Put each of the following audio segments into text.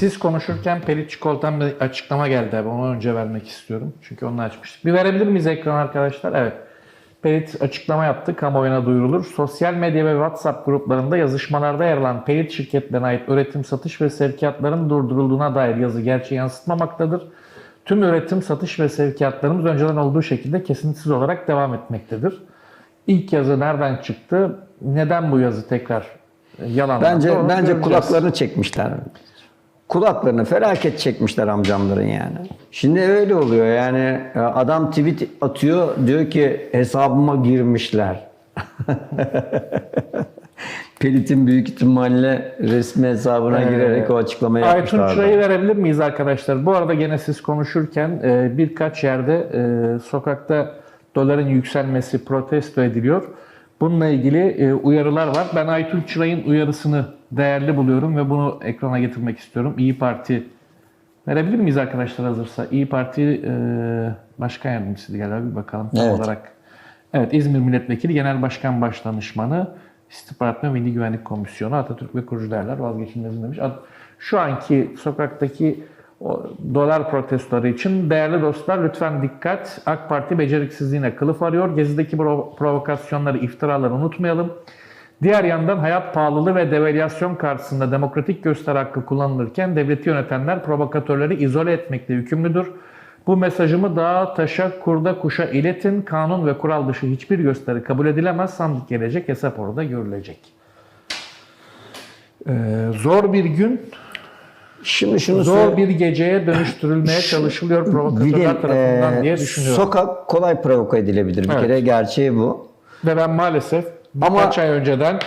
Siz konuşurken Pelit Çikolata'dan bir açıklama geldi abi. Onu önce vermek istiyorum. Çünkü onu açmıştık. Bir verebilir miyiz ekran arkadaşlar? Evet. Pelit açıklama yaptı. Kamuoyuna duyurulur. Sosyal medya ve WhatsApp gruplarında yazışmalarda yer alan Pelit şirketlerine ait üretim, satış ve sevkiyatların durdurulduğuna dair yazı gerçeği yansıtmamaktadır. Tüm üretim, satış ve sevkiyatlarımız önceden olduğu şekilde kesintisiz olarak devam etmektedir. İlk yazı nereden çıktı? Neden bu yazı tekrar yalan? Bence bence kulaklarını çekmişler. Kulaklarını felaket çekmişler amcamların yani. Şimdi öyle oluyor yani e, adam tweet atıyor diyor ki hesabıma girmişler. Pelit'in büyük ihtimalle resmi hesabına girerek o açıklamayı Aytun yapmışlar. Çıra'yı verebilir miyiz arkadaşlar? Bu arada gene siz konuşurken e, birkaç yerde e, sokakta doların yükselmesi protesto ediliyor. Bununla ilgili e, uyarılar var. Ben Aytun Çıray'ın uyarısını değerli buluyorum ve bunu ekrana getirmek istiyorum. İyi Parti verebilir miyiz arkadaşlar hazırsa? İyi Parti e, Başkan Yardımcısı galiba bir bakalım tam Evet. olarak. Evet İzmir Milletvekili Genel Başkan Başdanışmanı İstihbarat ve Milli Güvenlik Komisyonu Atatürk ve kurucu değerler vazgeçilmezim demiş. Şu anki sokaktaki o dolar protestoları için değerli dostlar lütfen dikkat. AK Parti beceriksizliğine kılıf arıyor. Gezideki pro- provokasyonları, iftiraları unutmayalım. Diğer yandan hayat pahalılığı ve devalüasyon karşısında demokratik gösteri hakkı kullanılırken devleti yönetenler provokatörleri izole etmekle yükümlüdür. Bu mesajımı dağa, taşa, kurda, kuşa iletin. Kanun ve kural dışı hiçbir gösteri kabul edilemez. Sandık gelecek, hesap orada görülecek. Ee, zor bir gün, Şimdi şunu zor söyle- bir geceye dönüştürülmeye çalışılıyor provokatörler Bilin, tarafından e, diye düşünüyorum. Sokak kolay provoke edilebilir. Bir Evet. kere gerçeği bu. Ve ben maalesef birkaç ay önceden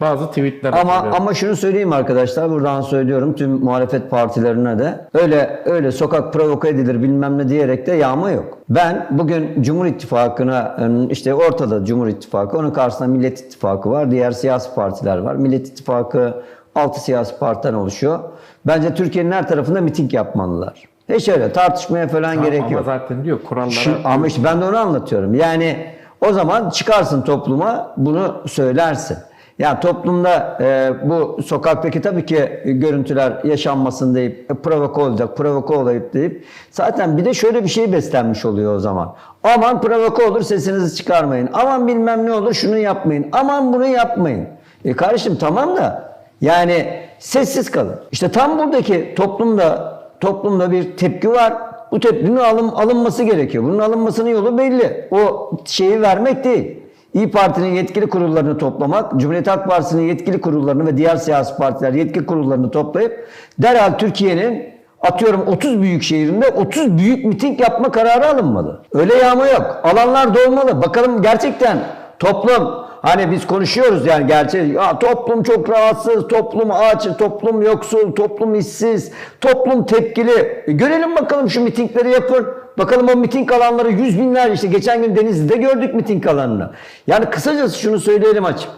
bazı tweetler Ama hatırlıyorum. ama şunu söyleyeyim arkadaşlar buradan söylüyorum tüm muhalefet partilerine de öyle öyle sokak provoke edilir bilmem ne diyerek de yağma yok. Ben bugün Cumhur İttifakı'na işte ortada Cumhur İttifakı onun karşısında Millet İttifakı var diğer siyasi partiler var. Millet İttifakı 6 siyasi partiden oluşuyor. Bence Türkiye'nin her tarafında miting yapmalılar. Hiç öyle tartışmaya falan gerek Ama yok. zaten diyor kurallara Şu, ama işte ben de onu anlatıyorum. Yani o zaman çıkarsın topluma bunu söylersin. Yani toplumda e, bu sokaktaki tabii ki görüntüler yaşanmasın deyip e, provoke olacak, provoke olayıp deyip zaten bir de şöyle bir şey beslenmiş oluyor o zaman. Aman provoke olur sesinizi çıkarmayın. Aman bilmem ne olur şunu yapmayın. Aman bunu yapmayın. E kardeşim tamam da yani sessiz kalın. İşte tam buradaki toplumda toplumda bir tepki var. Bu tepkinin alın, alınması gerekiyor. Bunun alınmasının yolu belli. O şeyi vermek değil. İyi Parti'nin yetkili kurullarını toplamak, Cumhuriyet Halk Partisi'nin yetkili kurullarını ve diğer siyasi partiler yetkili kurullarını toplayıp derhal Türkiye'nin atıyorum 30 büyük şehrinde 30 büyük miting yapma kararı alınmalı. Öyle yağma yok. Alanlar dolmalı. Bakalım gerçekten toplum Hani biz konuşuyoruz yani gerçek ya toplum çok rahatsız, toplum aç, toplum yoksul, toplum işsiz, toplum tepkili. E görelim bakalım şu mitingleri yapın. Bakalım o miting alanları yüz binler işte geçen gün Denizli'de gördük miting alanını. Yani kısacası şunu söyleyelim açık.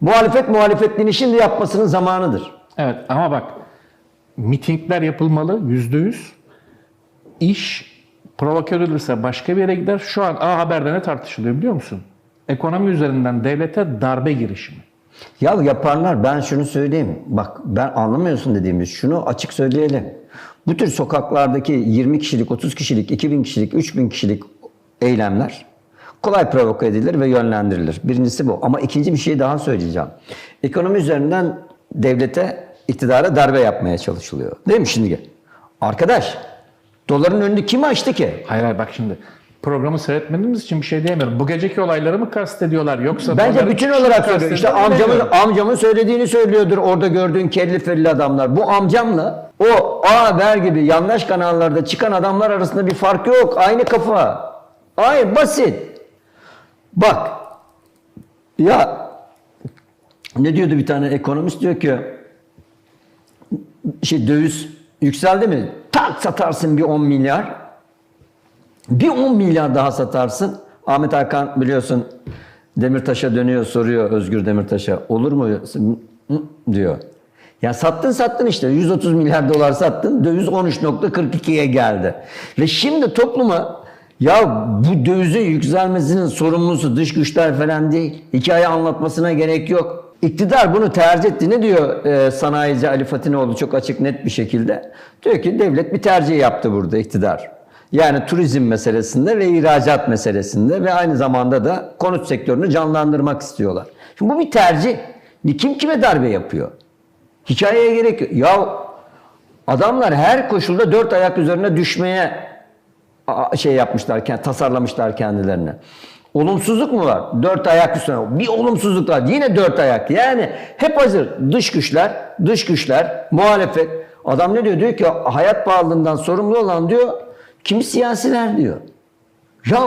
Muhalefet muhalefetliğini şimdi yapmasının zamanıdır. Evet ama bak mitingler yapılmalı yüzde yüz. İş provoke edilirse başka bir yere gider. Şu an A Haber'de ne tartışılıyor biliyor musun? Ekonomi üzerinden devlete darbe girişimi. Ya yaparlar ben şunu söyleyeyim. Bak ben anlamıyorsun dediğimiz şunu açık söyleyelim. Bu tür sokaklardaki 20 kişilik, 30 kişilik, 2000 kişilik, 3000 kişilik eylemler kolay provoke edilir ve yönlendirilir. Birincisi bu. Ama ikinci bir şey daha söyleyeceğim. Ekonomi üzerinden devlete, iktidara darbe yapmaya çalışılıyor. Değil mi şimdi? Arkadaş, doların önünü kim açtı ki? Hayır hayır bak şimdi programı seyretmediğimiz için bir şey diyemiyorum. Bu geceki olayları mı kastediyorlar yoksa Bence bütün olarak söylüyor. İşte amcamın, amcamın söylediğini söylüyordur orada gördüğün kelli felli adamlar. Bu amcamla o A Haber gibi yanlış kanallarda çıkan adamlar arasında bir fark yok. Aynı kafa. Aynı basit. Bak ya ne diyordu bir tane ekonomist diyor ki şey döviz yükseldi mi? Tak satarsın bir 10 milyar. Bir 10 milyar daha satarsın. Ahmet Hakan biliyorsun Demirtaş'a dönüyor soruyor Özgür Demirtaş'a. Olur mu? Diyor. Ya sattın sattın işte 130 milyar dolar sattın döviz 13.42'ye geldi. Ve şimdi topluma ya bu dövizin yükselmesinin sorumlusu dış güçler falan değil. Hikaye anlatmasına gerek yok. İktidar bunu tercih etti. Ne diyor e, sanayici Ali Fatinoğlu çok açık net bir şekilde? Diyor ki devlet bir tercih yaptı burada iktidar. Yani turizm meselesinde ve ihracat meselesinde ve aynı zamanda da konut sektörünü canlandırmak istiyorlar. Şimdi bu bir tercih. Kim kime darbe yapıyor? Hikayeye gerek yok. Ya adamlar her koşulda dört ayak üzerine düşmeye şey yapmışlar, tasarlamışlar kendilerine. Olumsuzluk mu var? Dört ayak üstüne. Bir olumsuzluk var. Yine dört ayak. Yani hep hazır. Dış güçler, dış güçler, muhalefet. Adam ne diyor? Diyor ki hayat pahalılığından sorumlu olan diyor, kimi siyasiler diyor. Ya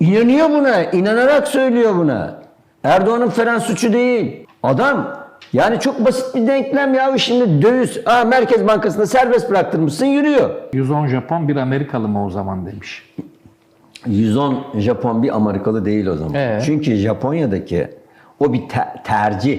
inanıyor buna, inanarak söylüyor buna. Erdoğan'ın falan suçu değil. Adam yani çok basit bir denklem ya. Şimdi döviz, aa, Merkez Bankası'nda serbest bıraktırmışsın yürüyor. 110 Japon bir Amerikalı mı o zaman demiş. 110 Japon bir Amerikalı değil o zaman. Ee? Çünkü Japonya'daki o bir te- tercih.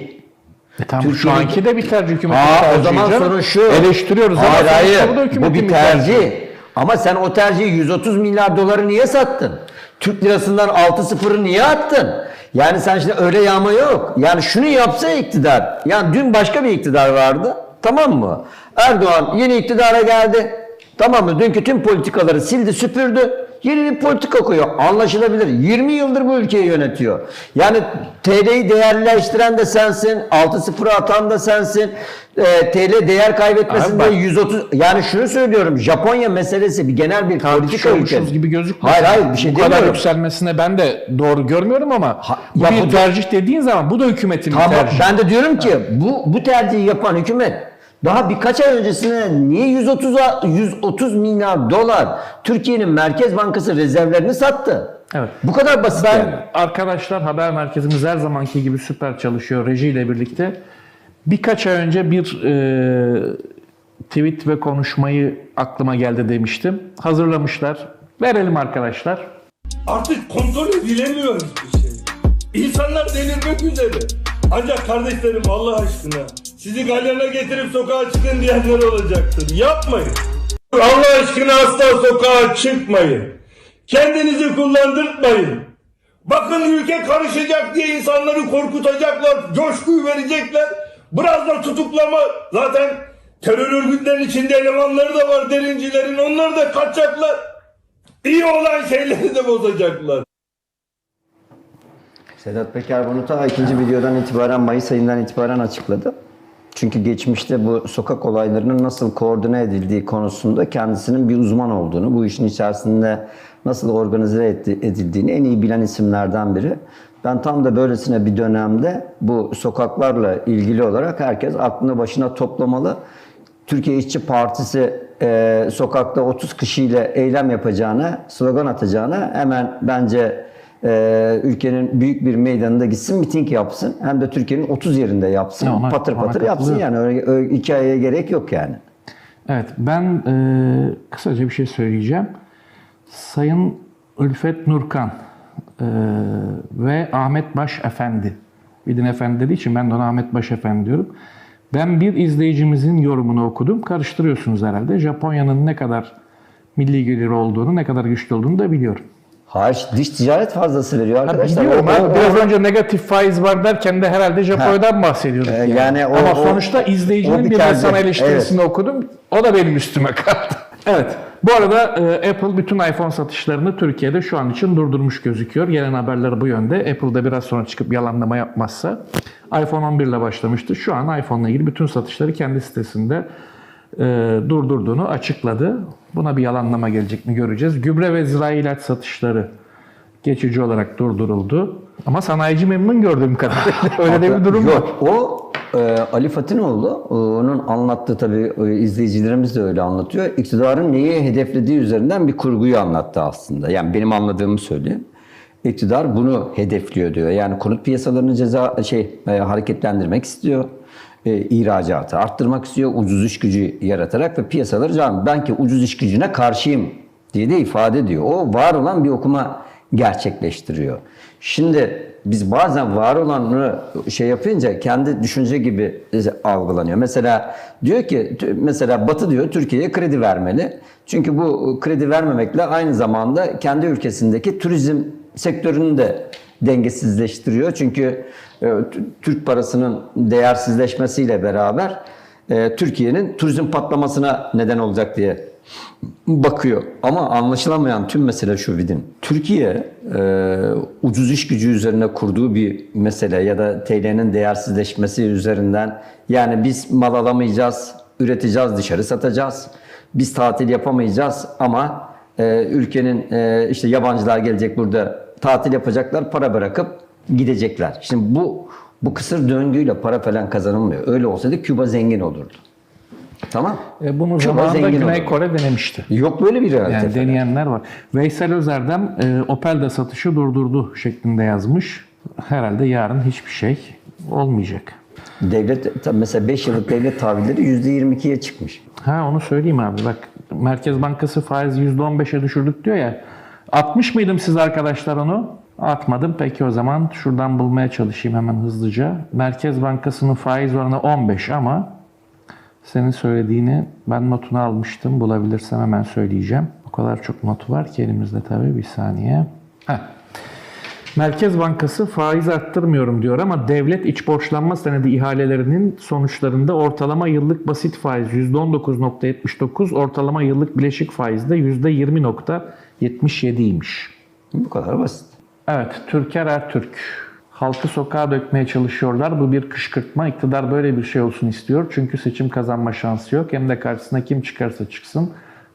E tamam, şu Türkiye'deki- anki de bir tercih hükümetin Aa, o zaman sorun şu. Eleştiriyoruz Hayır hayır. bu Bu bir tercih. Ama sen o tercihi 130 milyar doları niye sattın? Türk lirasından 6 sıfırı niye attın? Yani sen şimdi öyle yağma yok. Yani şunu yapsa iktidar. Yani dün başka bir iktidar vardı. Tamam mı? Erdoğan yeni iktidara geldi. Tamam mı? Dünkü tüm politikaları sildi süpürdü. Yeni bir politika koyuyor. Anlaşılabilir. 20 yıldır bu ülkeyi yönetiyor. Yani TL'yi değerleştiren de sensin. 6-0'ı atan da sensin. Ee, TL değer kaybetmesinde Abi bak- 130 yani şunu söylüyorum. Japonya meselesi bir genel bir politika ülkesi. gibi gözükmüyor. Hayır hayır bir şey Bu kadar demiyorum. yükselmesine ben de doğru görmüyorum ama Ha- bu ya bir bu- tercih dediğin zaman bu da hükümetin bir Tamam tercihi. ben de diyorum ki bu bu tercihi yapan hükümet daha birkaç ay öncesine niye 130 a- 130 milyar dolar Türkiye'nin Merkez Bankası rezervlerini sattı? Evet. Bu kadar basit Ben yani. arkadaşlar haber merkezimiz her zamanki gibi süper çalışıyor rejiyle birlikte. Birkaç ay önce bir e, tweet ve konuşmayı aklıma geldi demiştim. Hazırlamışlar. Verelim arkadaşlar. Artık kontrol edilemiyor hiçbir şey. İnsanlar delirmek üzere. Ancak kardeşlerim Allah aşkına sizi galyana getirip sokağa çıkın diyenler olacaktır. Yapmayın. Allah aşkına asla sokağa çıkmayın. Kendinizi kullandırtmayın. Bakın ülke karışacak diye insanları korkutacaklar, coşkuyu verecekler. Biraz da tutuklama. Zaten terör örgütlerinin içinde elemanları da var derincilerin. Onlar da kaçacaklar. İyi olan şeyleri de bozacaklar. Sedat Peker bunu ta ikinci videodan itibaren Mayıs ayından itibaren açıkladı. Çünkü geçmişte bu sokak olaylarının nasıl koordine edildiği konusunda kendisinin bir uzman olduğunu, bu işin içerisinde nasıl organize edildiğini en iyi bilen isimlerden biri. Ben tam da böylesine bir dönemde bu sokaklarla ilgili olarak herkes aklını başına toplamalı. Türkiye İşçi Partisi e, sokakta 30 kişiyle eylem yapacağına, slogan atacağına hemen bence e, ülkenin büyük bir meydanında gitsin, miting yapsın. Hem de Türkiye'nin 30 yerinde yapsın. Ya ona- patır ona patır yapsın yani. Öyle, öyle hikayeye gerek yok yani. Evet ben e, kısaca bir şey söyleyeceğim. Sayın Ülfet Nurkan e, ve Ahmet Baş Efendi. Bilin Efendi dediği için ben de ona Ahmet Baş Efendi diyorum. Ben bir izleyicimizin yorumunu okudum. Karıştırıyorsunuz herhalde. Japonya'nın ne kadar milli gelir olduğunu, ne kadar güçlü olduğunu da biliyorum. Hayır, dış ticaret fazlası veriyor Ha, arkadaşlar. biliyorum. O- ha. o- Biraz önce negatif faiz var derken de herhalde Japonya'dan bahsediyorduk. Ee, yani. yani o- Ama o- sonuçta izleyicinin bir bir sana eleştirisini okudum. O da benim üstüme kaldı. evet. Bu arada e, Apple bütün iPhone satışlarını Türkiye'de şu an için durdurmuş gözüküyor. Gelen haberler bu yönde. Apple da biraz sonra çıkıp yalanlama yapmazsa iPhone 11 ile başlamıştı. Şu an iPhone ile ilgili bütün satışları kendi sitesinde e, durdurduğunu açıkladı. Buna bir yalanlama gelecek mi göreceğiz. Gübre ve zirai ilaç satışları geçici olarak durduruldu. Ama sanayici memnun gördüğüm kadarıyla. Öyle de bir durum var. Yok, o e, Ali Fatinoğlu, e, onun anlattığı tabii e, izleyicilerimiz de öyle anlatıyor. İktidarın neyi hedeflediği üzerinden bir kurguyu anlattı aslında. Yani benim anladığımı söyleyeyim. İktidar bunu hedefliyor diyor. Yani konut piyasalarını ceza şey e, hareketlendirmek istiyor. E, ihracatı arttırmak istiyor. Ucuz iş gücü yaratarak ve piyasaları can. Ben ki ucuz iş gücüne karşıyım diye de ifade ediyor. O var olan bir okuma gerçekleştiriyor. Şimdi biz bazen var olanı şey yapınca kendi düşünce gibi algılanıyor. Mesela diyor ki mesela Batı diyor Türkiye'ye kredi vermeli. Çünkü bu kredi vermemekle aynı zamanda kendi ülkesindeki turizm sektörünü de dengesizleştiriyor. Çünkü e, Türk parasının değersizleşmesiyle beraber e, Türkiye'nin turizm patlamasına neden olacak diye bakıyor. Ama anlaşılamayan tüm mesele şu Vidin. Türkiye e, ucuz iş gücü üzerine kurduğu bir mesele ya da TL'nin değersizleşmesi üzerinden yani biz mal alamayacağız, üreteceğiz, dışarı satacağız. Biz tatil yapamayacağız ama e, ülkenin e, işte yabancılar gelecek burada tatil yapacaklar, para bırakıp gidecekler. Şimdi bu bu kısır döngüyle para falan kazanılmıyor. Öyle olsaydı Küba zengin olurdu. Tamam? E, bunu Küba zamanında zengin Güney olurdu. Kore denemişti. Yok böyle bir realite. Yani falan. deneyenler var. Veysel Özerdem e, Opel'de satışı durdurdu şeklinde yazmış. Herhalde yarın hiçbir şey olmayacak. Devlet mesela 5 yıllık devlet tahvilleri %22'ye çıkmış. Ha onu söyleyeyim abi bak Merkez Bankası faiz %15'e düşürdük diyor ya. Atmış mıydım siz arkadaşlar onu? Atmadım. Peki o zaman şuradan bulmaya çalışayım hemen hızlıca. Merkez Bankası'nın faiz oranı 15 ama senin söylediğini ben notunu almıştım. Bulabilirsem hemen söyleyeceğim. O kadar çok not var ki elimizde tabii bir saniye. Heh. Merkez Bankası faiz arttırmıyorum diyor ama devlet iç borçlanma senedi ihalelerinin sonuçlarında ortalama yıllık basit faiz %19.79, ortalama yıllık bileşik faizde %20. 77'ymiş. Bu kadar basit. Evet, Türker Ertürk. Halkı sokağa dökmeye çalışıyorlar. Bu bir kışkırtma. İktidar böyle bir şey olsun istiyor. Çünkü seçim kazanma şansı yok. Hem de karşısına kim çıkarsa çıksın.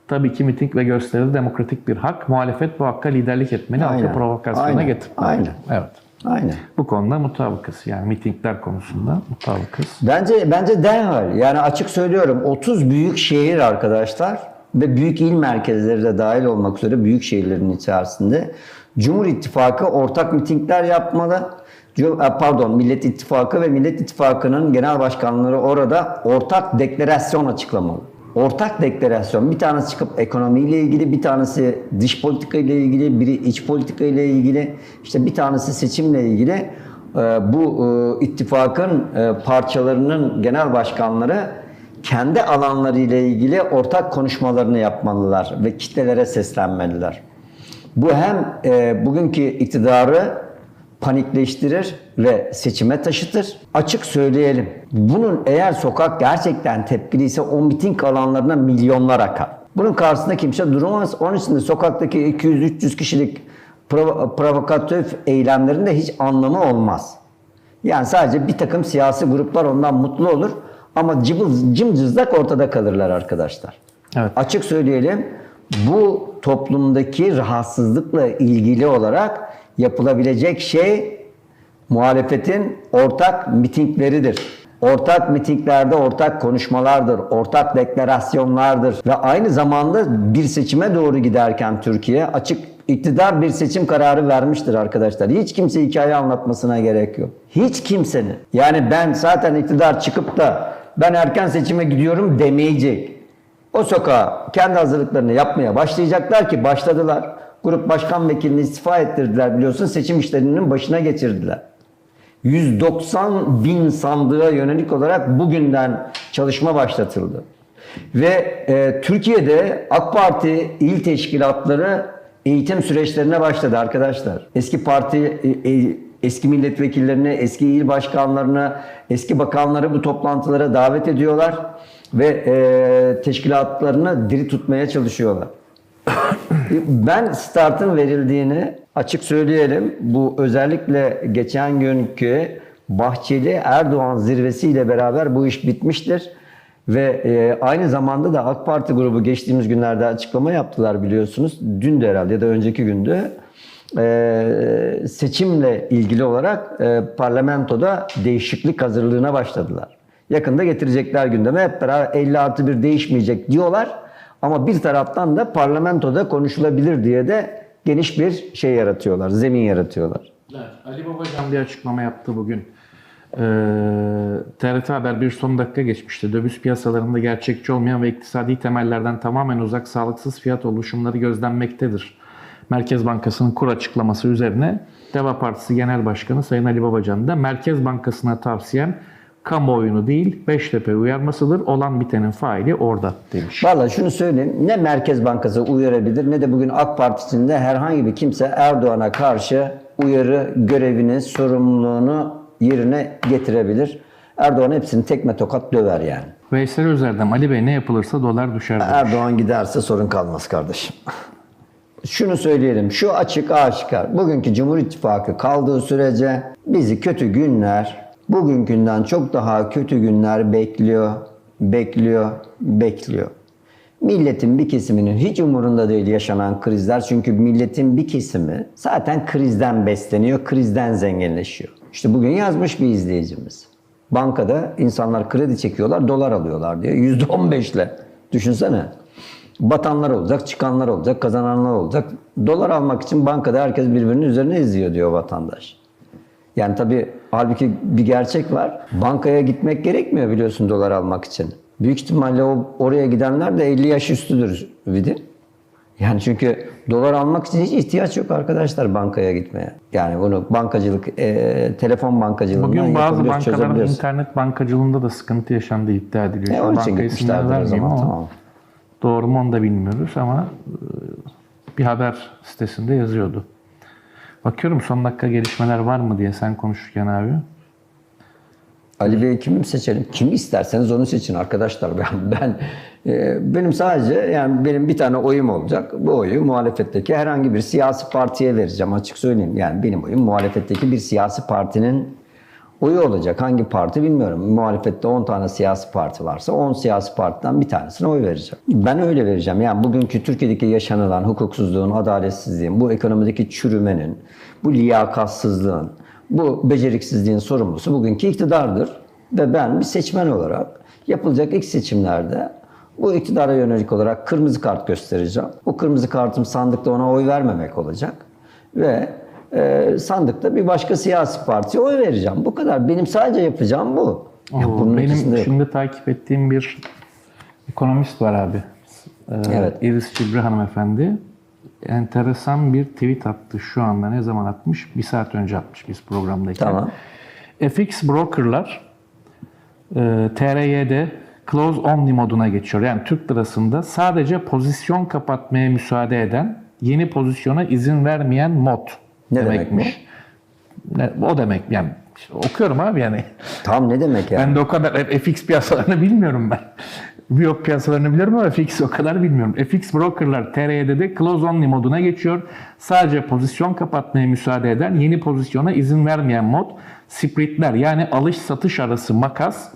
Tabii ki miting ve gösteri demokratik bir hak. Muhalefet bu hakka liderlik etmeli. Aynen. Halkı provokasyona Aynen. getirmeli. Aynen. Evet. Aynen. Bu konuda mutabıkız. Yani mitingler konusunda mutabıkız. Bence bence derhal yani açık söylüyorum 30 büyük şehir arkadaşlar ve büyük il merkezleri de dahil olmak üzere büyük şehirlerin içerisinde Cumhur İttifakı ortak mitingler yapmalı. E, Pardon Millet İttifakı ve Millet İttifakı'nın genel başkanları orada ortak deklarasyon açıklamalı. Ortak deklarasyon. Bir tanesi çıkıp ekonomiyle ilgili, bir tanesi dış politika ile ilgili, biri iç politika ile ilgili, işte bir tanesi seçimle ilgili. Ee, Bu e, ittifakın e, parçalarının genel başkanları kendi alanları ile ilgili ortak konuşmalarını yapmalılar ve kitlelere seslenmeliler. Bu hem e, bugünkü iktidarı panikleştirir ve seçime taşıtır. Açık söyleyelim. Bunun eğer sokak gerçekten tepkiliyse o miting alanlarına milyonlar akar. Bunun karşısında kimse duramaz. Onun için de sokaktaki 200-300 kişilik provo- provokatif eylemlerin de hiç anlamı olmaz. Yani sadece bir takım siyasi gruplar ondan mutlu olur ama cıbıl, cımcızlak ortada kalırlar arkadaşlar. Evet. Açık söyleyelim bu toplumdaki rahatsızlıkla ilgili olarak yapılabilecek şey muhalefetin ortak mitingleridir. Ortak mitinglerde ortak konuşmalardır, ortak deklarasyonlardır ve aynı zamanda bir seçime doğru giderken Türkiye açık iktidar bir seçim kararı vermiştir arkadaşlar. Hiç kimse hikaye anlatmasına gerek yok. Hiç kimsenin. Yani ben zaten iktidar çıkıp da ben erken seçime gidiyorum demeyecek. O sokağa kendi hazırlıklarını yapmaya başlayacaklar ki başladılar. Grup başkan vekilini istifa ettirdiler biliyorsun seçim işlerinin başına geçirdiler. 190 bin sandığa yönelik olarak bugünden çalışma başlatıldı. Ve e, Türkiye'de AK Parti il teşkilatları eğitim süreçlerine başladı arkadaşlar. Eski parti e, e, eski milletvekillerini, eski il başkanlarını, eski bakanları bu toplantılara davet ediyorlar ve e, teşkilatlarını diri tutmaya çalışıyorlar. Ben startın verildiğini açık söyleyelim. Bu özellikle geçen günkü Bahçeli Erdoğan zirvesiyle beraber bu iş bitmiştir. Ve e, aynı zamanda da AK Parti grubu geçtiğimiz günlerde açıklama yaptılar biliyorsunuz. Dün de herhalde ya da önceki gündü. E, seçimle ilgili olarak e, parlamentoda değişiklik hazırlığına başladılar. Yakında getirecekler gündeme. Hep beraber 50 artı 1 değişmeyecek diyorlar. Ama bir taraftan da parlamentoda konuşulabilir diye de geniş bir şey yaratıyorlar, zemin yaratıyorlar. Evet, Ali Babacan bir açıklama yaptı bugün. Ee, TRT Haber bir son dakika geçmişti. Döviz piyasalarında gerçekçi olmayan ve iktisadi temellerden tamamen uzak sağlıksız fiyat oluşumları gözlenmektedir. Merkez Bankası'nın kur açıklaması üzerine Deva Partisi Genel Başkanı Sayın Ali Babacan da Merkez Bankası'na tavsiyem kamuoyunu değil Beştepe uyarmasıdır. Olan bitenin faili orada demiş. Valla şunu söyleyeyim, ne Merkez Bankası uyarabilir ne de bugün AK Partisi'nde herhangi bir kimse Erdoğan'a karşı uyarı görevini, sorumluluğunu yerine getirebilir. Erdoğan hepsini tekme tokat döver yani. Veysel Özerdem, Ali Bey ne yapılırsa dolar düşer. demiş. Erdoğan giderse sorun kalmaz kardeşim. Şunu söyleyelim, şu açık aşikar. Bugünkü Cumhur İttifakı kaldığı sürece bizi kötü günler, bugünkünden çok daha kötü günler bekliyor, bekliyor, bekliyor. Milletin bir kesiminin hiç umurunda değil yaşanan krizler. Çünkü milletin bir kesimi zaten krizden besleniyor, krizden zenginleşiyor. İşte bugün yazmış bir izleyicimiz. Bankada insanlar kredi çekiyorlar, dolar alıyorlar diye. %15 ile. Düşünsene. Batanlar olacak, çıkanlar olacak, kazananlar olacak. Dolar almak için bankada herkes birbirinin üzerine izliyor diyor vatandaş. Yani tabii halbuki bir gerçek var. Bankaya gitmek gerekmiyor biliyorsun dolar almak için. Büyük ihtimalle o oraya gidenler de 50 yaş üstüdür Vidi. Yani çünkü dolar almak için hiç ihtiyaç yok arkadaşlar bankaya gitmeye. Yani bunu bankacılık, e, telefon bankacılığından Bugün bazı bankaların internet bankacılığında da sıkıntı yaşandığı iddia ediliyor. E, onun için banka gitmişlerdir o zaman ama tamam. Doğru mu onu da bilmiyoruz ama e, bir haber sitesinde yazıyordu. Bakıyorum son dakika gelişmeler var mı diye sen konuşurken abi. Ali Bey kimi seçelim? Kimi isterseniz onu seçin arkadaşlar. Ben, ben e, benim sadece yani benim bir tane oyum olacak. Bu oyu muhalefetteki herhangi bir siyasi partiye vereceğim açık söyleyeyim. Yani benim oyum muhalefetteki bir siyasi partinin oyu olacak. Hangi parti bilmiyorum. Muhalefette 10 tane siyasi parti varsa 10 siyasi partiden bir tanesine oy vereceğim. Ben öyle vereceğim. Yani bugünkü Türkiye'deki yaşanılan hukuksuzluğun, adaletsizliğin, bu ekonomideki çürümenin, bu liyakatsızlığın, bu beceriksizliğin sorumlusu bugünkü iktidardır. Ve ben bir seçmen olarak yapılacak ilk seçimlerde bu iktidara yönelik olarak kırmızı kart göstereceğim. Bu kırmızı kartım sandıkta ona oy vermemek olacak. Ve e, sandıkta bir başka siyasi partiye oy vereceğim. Bu kadar. Benim sadece yapacağım bu. Ya Oo, bunun Benim yok. şimdi takip ettiğim bir ekonomist var abi. Ee, Evet. Iris Cibri hanımefendi. Enteresan bir tweet attı şu anda. Ne zaman atmış? Bir saat önce atmış biz programdayken. Tamam. FX brokerlar e, TRY'de close only moduna geçiyor. Yani Türk lirasında sadece pozisyon kapatmaya müsaade eden, yeni pozisyona izin vermeyen mod Ne demek demekmiş. Ne, o demek yani işte okuyorum abi yani. Tam ne demek yani? Ben de o kadar FX piyasalarını bilmiyorum ben. Biyop piyasalarını biliyorum ama FX o kadar bilmiyorum. FX brokerlar TR'de de close only moduna geçiyor. Sadece pozisyon kapatmaya müsaade eden, yeni pozisyona izin vermeyen mod. Spreadler yani alış satış arası makas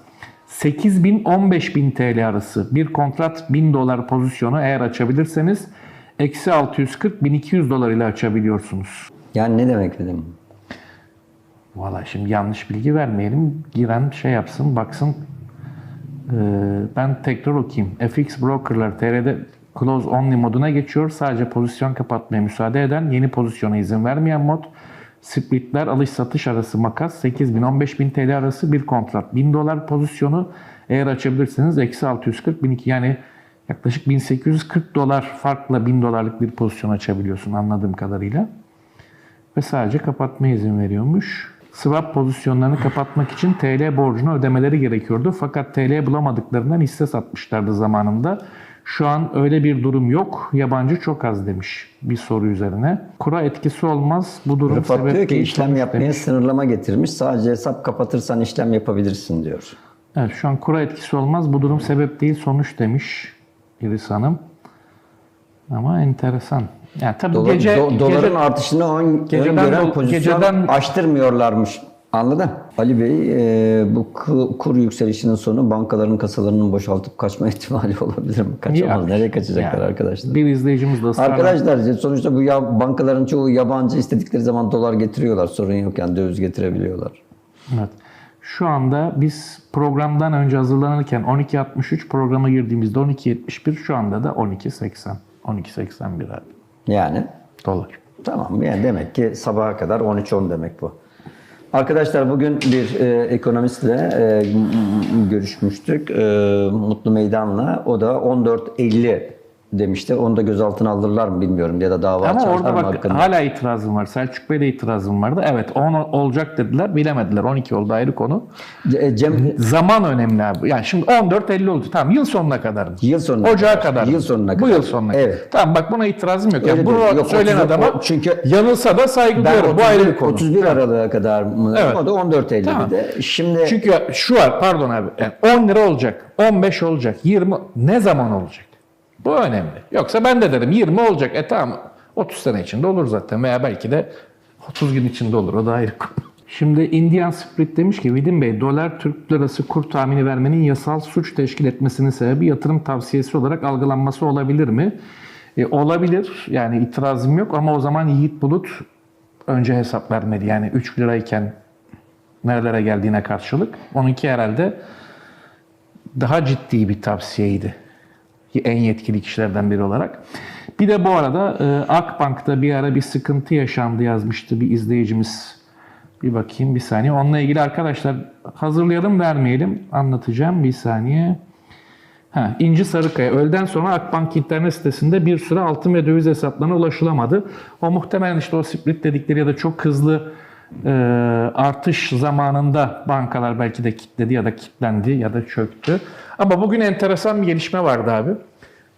8 bin 15 bin TL arası bir kontrat 1000 dolar pozisyonu eğer açabilirseniz eksi 640 1200 dolar ile açabiliyorsunuz. Yani ne demek dedim? Valla şimdi yanlış bilgi vermeyelim. Giren şey yapsın, baksın. Ee, ben tekrar okuyayım. FX Broker'lar TR'de Close Only moduna geçiyor. Sadece pozisyon kapatmaya müsaade eden, yeni pozisyona izin vermeyen mod. Splitler alış satış arası makas 8 bin 15 bin TL arası bir kontrat. 1000 dolar pozisyonu eğer açabilirseniz eksi 640 1200 yani yaklaşık 1840 dolar farkla 1000 dolarlık bir pozisyon açabiliyorsun anladığım kadarıyla ve sadece kapatmaya izin veriyormuş. Swap pozisyonlarını kapatmak için TL borcunu ödemeleri gerekiyordu. Fakat TL bulamadıklarından hisse satmışlardı zamanında. Şu an öyle bir durum yok. Yabancı çok az demiş bir soru üzerine. Kura etkisi olmaz. Bu durum Rıfat sebep diyor ki işlem yapmaya demiş. sınırlama getirmiş. Sadece hesap kapatırsan işlem yapabilirsin diyor. Evet şu an kura etkisi olmaz. Bu durum sebep değil sonuç demiş Iris Hanım. Ama enteresan. Yani tabii Dolar, gece, do- doların gece artışını ön, Geceden pozisyon geceden- açtırmıyorlarmış. Anladın? Ali Bey e, bu kur yükselişinin sonu bankaların kasalarının boşaltıp kaçma ihtimali olabilir mi? Kaçamaz. Ya, Nereye kaçacaklar yani arkadaşlar? Bir izleyicimiz de ısrarla Arkadaşlar sonuçta bu ya, bankaların çoğu yabancı istedikleri zaman dolar getiriyorlar. Sorun yok yani döviz getirebiliyorlar. Evet. Şu anda biz programdan önce hazırlanırken 12.63 programa girdiğimizde 12.71 şu anda da 12.80. 12.81 abi. Yani Dolar. Tamam yani demek ki sabaha kadar 13-10 demek bu. Arkadaşlar bugün bir e, ekonomistle e, görüşmüştük. E, Mutlu Meydan'la. O da 14.50 demişti. Onu da gözaltına alırlar mı bilmiyorum ya da dava Ama açarlar orada mı bak hakkında. hala itirazım var. Selçuk Bey'de itirazım vardı. Evet 10 olacak dediler. Bilemediler. 12 oldu ayrı konu. Ce- Cem Zaman önemli abi. Yani şimdi 14-50 oldu. Tamam yıl sonuna kadar? Yıl sonuna Ocağa kadar. kadar. Yıl sonuna Bu kadar. yıl sonuna kadar. Evet. Tamam bak buna itirazım yok. Yani bunu. Yok, söyleyen 30 adama çünkü- yanılsa da saygı duyuyorum. Bu 31, ayrı bir konu. 31 Aralık'a kadar mı? Evet. O da 14 Eylül'de. Tamam. Şimdi Çünkü şu var pardon abi. Yani 10 lira olacak. 15 olacak. 20 ne zaman olacak? Bu önemli. Yoksa ben de derim 20 olacak. E tamam 30 sene içinde olur zaten veya belki de 30 gün içinde olur. O da ayrı konu. Şimdi Indian Split demiş ki Vidin Bey dolar Türk lirası kur tahmini vermenin yasal suç teşkil etmesinin sebebi yatırım tavsiyesi olarak algılanması olabilir mi? E, olabilir. Yani itirazım yok ama o zaman Yiğit Bulut önce hesap vermeli. Yani 3 lirayken nerelere geldiğine karşılık. Onunki herhalde daha ciddi bir tavsiyeydi. En yetkili kişilerden biri olarak. Bir de bu arada e, Akbank'ta bir ara bir sıkıntı yaşandı yazmıştı bir izleyicimiz. Bir bakayım bir saniye. Onunla ilgili arkadaşlar hazırlayalım vermeyelim. Anlatacağım bir saniye. Ha, İnci Sarıkaya. Öğleden sonra Akbank internet sitesinde bir süre altın ve döviz hesaplarına ulaşılamadı. O muhtemelen işte o split dedikleri ya da çok hızlı e, artış zamanında bankalar belki de kilitledi ya da kilitlendi ya da çöktü. Ama bugün enteresan bir gelişme vardı abi.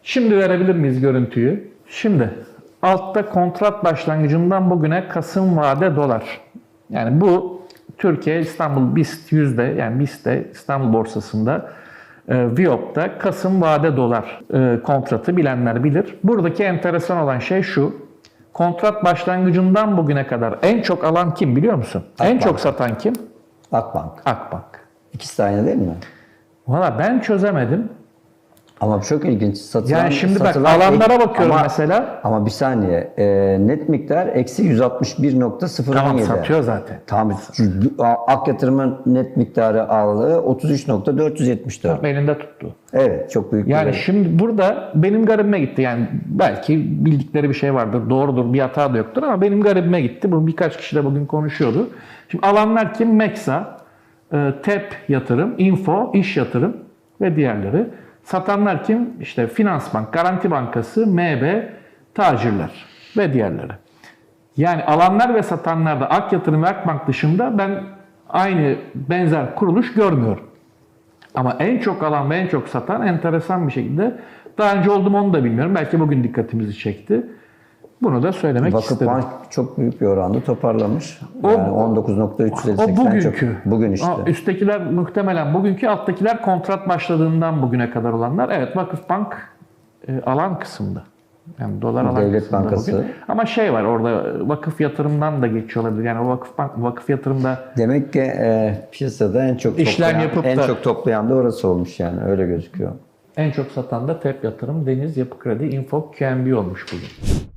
Şimdi verebilir miyiz görüntüyü? Şimdi altta kontrat başlangıcından bugüne Kasım vade dolar. Yani bu Türkiye İstanbul BIST yüzde yani BIST'te İstanbul borsasında e, Viyop'ta Kasım vade dolar e, kontratı bilenler bilir. Buradaki enteresan olan şey şu. Kontrat başlangıcından bugüne kadar en çok alan kim biliyor musun? En Akbank. çok satan kim? Akbank. Akbank. İkisi de aynı değil mi? Valla ben çözemedim. Ama çok ilginç. Satılan, Yani şimdi bak alanlara ek- bakıyorum ama, mesela. Ama bir saniye. E, net miktar eksi 161.017. Tamam satıyor zaten. Tamam. Ak yatırımın net miktarı ağırlığı 33.474. Elinde tuttu. Evet çok büyük Yani bir şimdi burada benim garibime gitti. Yani belki bildikleri bir şey vardır, doğrudur, bir hata da yoktur ama benim garibime gitti. Bunu birkaç kişi de bugün konuşuyordu. Şimdi alanlar kim? Meksa, e, TEP yatırım, Info, İş yatırım ve diğerleri. Satanlar kim? İşte Finansbank, Garanti Bankası, MB, Tacirler ve diğerleri. Yani alanlar ve satanlarda Ak Yatırım ve Akbank dışında ben aynı benzer kuruluş görmüyorum. Ama en çok alan ve en çok satan enteresan bir şekilde daha önce oldu mu onu da bilmiyorum. Belki bugün dikkatimizi çekti. Bunu da söylemek Vakıf istedim. Bank çok büyük bir oranda toparlamış. O- yani 19.380 O bugünkü. çok bugün işte. O üsttekiler muhtemelen bugünkü, alttakiler kontrat başladığından bugüne kadar olanlar. Evet Vakıfbank e, alan kısımda. Yani dolar alan Devlet Bankası. bugün. Ama şey var orada vakıf yatırımdan da geçiyor olabilir. Yani o vakıf, bank, vakıf yatırımda Demek ki e, piyasada en çok İşlem toplayan, yapıp en da- çok toplayan da orası olmuş yani öyle gözüküyor. en çok satan da TEP yatırım, Deniz Yapı Kredi, Info, QNB olmuş bugün.